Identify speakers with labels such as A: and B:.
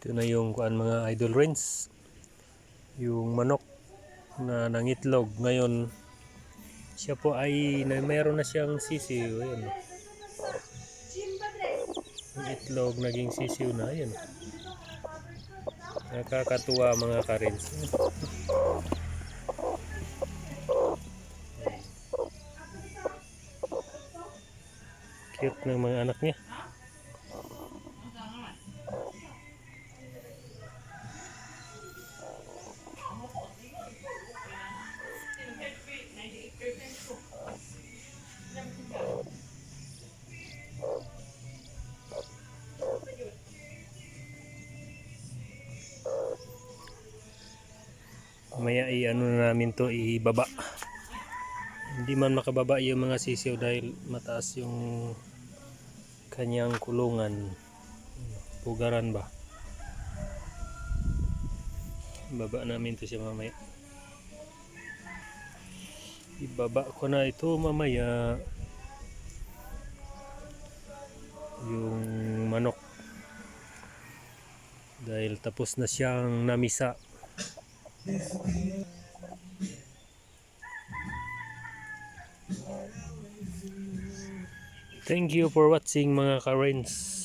A: Ito na yung kuan mga idol rings. Yung manok na nangitlog. Ngayon, siya po ay mayroon na siyang sisiw. Ayan. Yung itlog naging sisiw na. Ayan. Nakakatuwa mga karins. Cute ng mga anak niya. Maya i-ano na namin to ibaba. Hindi man makababa yung mga sisiw dahil mataas yung kanyang kulungan. Pugaran ba? Baba namin to siya mamaya. Ibaba ko na ito mamaya. Yung manok. Dahil tapos na siyang namisa. Thank you for watching mga ka-Rens.